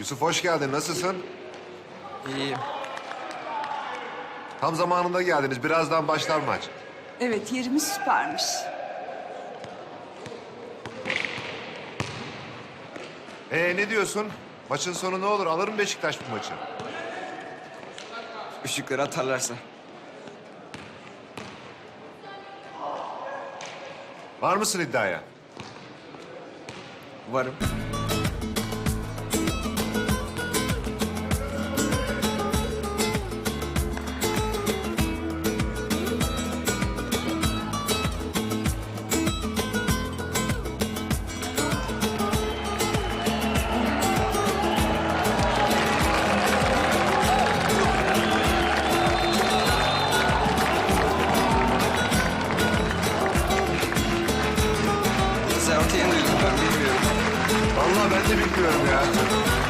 Yusuf hoş geldin. Nasılsın? İyiyim. Tam zamanında geldiniz. Birazdan başlar maç. Evet yerimiz süpermiş. Ee ne diyorsun? Maçın sonu ne olur? Alır mı Beşiktaş bu maçı? Işıkları atarlarsa. Var mısın iddiaya? Varım. Ben de ya.